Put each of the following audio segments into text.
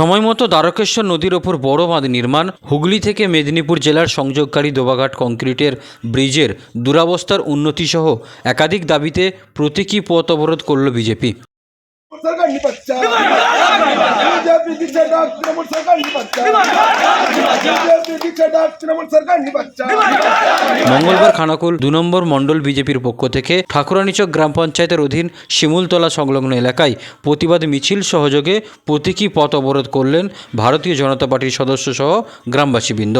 সময়মতো দ্বারকেশ্বর নদীর ওপর বড় বাঁধ নির্মাণ, হুগলি থেকে মেদিনীপুর জেলার সংযোগকারী দোবাঘাট কংক্রিটের ব্রিজের দুরাবস্থার উন্নতিসহ একাধিক দাবিতে প্রতীকী পথ অবরোধ করল বিজেপি। মঙ্গলবার খানাকুল দু নম্বর মণ্ডল বিজেপির পক্ষ থেকে ঠাকুরানিচক গ্রাম পঞ্চায়েতের অধীন শিমুলতলা সংলগ্ন এলাকায় প্রতিবাদ মিছিল সহযোগে প্রতীকী পথ অবরোধ করলেন ভারতীয় জনতা পার্টির সদস্য সহ গ্রামবাসীবৃন্দ।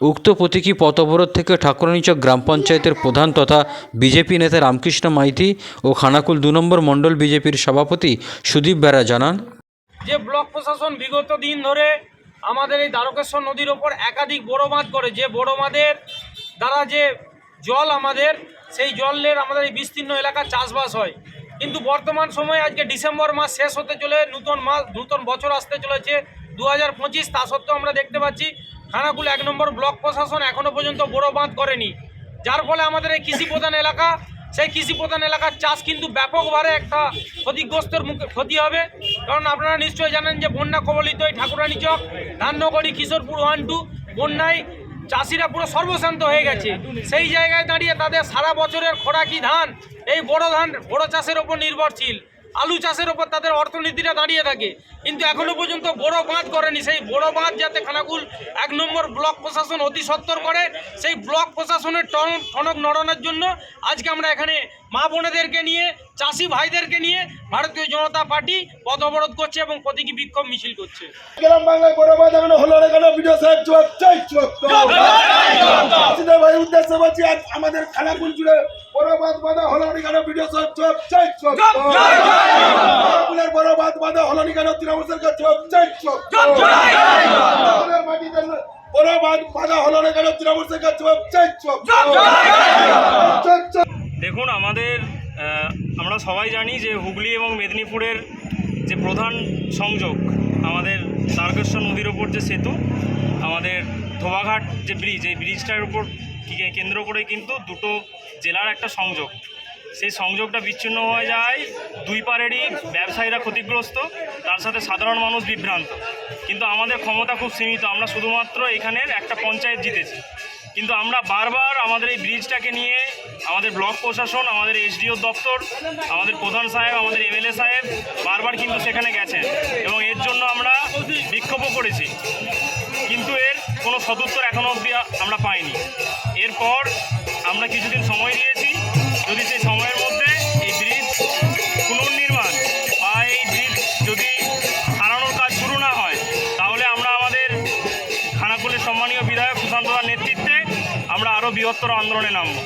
উক্ত প্রতীকী পথ অবরোধ থেকে ঠাকুরানীচক গ্রাম পঞ্চায়েতের প্রধান তথা বিজেপি নেতা রামকৃষ্ণ মাইতি ও খানাকুল দু নম্বর মণ্ডল বিজেপির সভাপতি সুদীপ বেরা জানান। যে ব্লক প্রশাসন বিগত দিন ধরে আমাদের এই দ্বারকেশ্বর নদীর ওপর একাধিক বড় বাঁধ করে, যে বড় বাঁধের দ্বারা যে জল আমাদের, সেই জলের আমাদের এই বিস্তীর্ণ এলাকার চাষবাস হয়। কিন্তু বর্তমান সময়ে আজকে ডিসেম্বর মাস শেষ হতে চলে নূতন মাস, নূতন বছর আসতে চলেছে দু হাজার পঁচিশ তা সত্ত্বেও আমরা দেখতে পাচ্ছি খানাকুল এক নম্বর ব্লক প্রশাসন এখনও পর্যন্ত বড় বাঁধ করেনি। যার ফলে আমাদের এই কৃষি প্রধান এলাকা, সেই কৃষি প্রধান এলাকার চাষ কিন্তু ব্যাপকভাবে একটা ক্ষতিগ্রস্তের মুখে ক্ষতি হবে। কারণ আপনারা নিশ্চয়ই জানেন যে বন্যা কবলিত এই ঠাকুরানী চক ধান্যগড়ি কিশোরপুর ওয়ান টু, বন্যায় চাষিরা পুরো সর্বশান্ত হয়ে গেছে। সেই জায়গায় দাঁড়িয়ে তাদের সারা বছরের খোরাকি ধান, এই বড় ধান বড় চাষের ওপর নির্ভরশীল। আলু চাষের ওপর তাদের অর্থনীতিটা দাঁড়িয়ে থাকে। কিন্তু এখনও পর্যন্ত বড় বাঁধ করেনি। সেই বড় বাঁধ যাতে খানাকুল এক নম্বর ব্লক প্রশাসন অতি সত্তর করে সেই ব্লক প্রশাসনের টন- টনক নড়ানোর জন্য আজকে আমরা এখানে মা বোনেদেরকে নিয়ে চাষি ভাইদেরকে নিয়ে ভারতীয় জনতা পার্টি পথ অবরোধ করছে এবং প্রতীকী বিক্ষোভ মিছিল করছে। গ্রাম বাংলায় বড় বাদ এখনও হলো না কেন? ভিডিও সাহেব উদ্দেশ্যে বলছি আজ আমাদের খানাকুল জুড়ে বড় বাদ বাঁধা হলো না কেন ভিডিও সাহেব চুয়াক চাই বাদ বাঁধা হলো না কেন তৃণমূল সরকার চাই মাটিতে বাঁধা হলো না কেন তৃণমূল সরকার চাই দেখুন আমাদের আমরা সবাই জানি যে হুগলি এবং মেদিনীপুরের যে প্রধান সংযোগ আমাদের তারকেশ্বর নদীর ওপর যে সেতু আমাদের ধোবাঘাট যে ব্রিজ এই ব্রিজটার উপর কেন্দ্র করে কিন্তু দুটো জেলার একটা সংযোগ। সেই সংযোগটা বিচ্ছিন্ন হয়ে যায়, দুই পারেরই ব্যবসায়ীরা ক্ষতিগ্রস্ত, তার সাথে সাধারণ মানুষ বিভ্রান্ত। কিন্তু আমাদের ক্ষমতা খুব সীমিত, আমরা শুধুমাত্র এখানের একটা পঞ্চায়েত জিতেছি। কিন্তু আমরা বারবার আমাদের এই ব্রিজটাকে নিয়ে আমাদের ব্লক প্রশাসন, আমাদের এসডিও দপ্তর, আমাদের প্রধান সাহেব, আমাদের এমএলএ সাহেব বারবার কিন্তু সেখানে গেছেন এবং এর জন্য আমরা বিক্ষোভও করেছি। কিন্তু এর কোনো সদুত্তর এখনও অবধি আমরা পাইনি। এরপর আমরা কিছুদিন সময় দিয়েছি যদি সেই সময়ের মধ্যে এই ব্রিজ পুনর্নির্মাণ বা এই ব্রিজ যদি সারানোর কাজ শুরু না হয়, তাহলে আমরা আমাদের খানাকুলের সম্মানীয় বিধায়ক সুশান্ত দার নেতৃত্বে আমরা আরও বৃহত্তর আন্দোলনে নামব।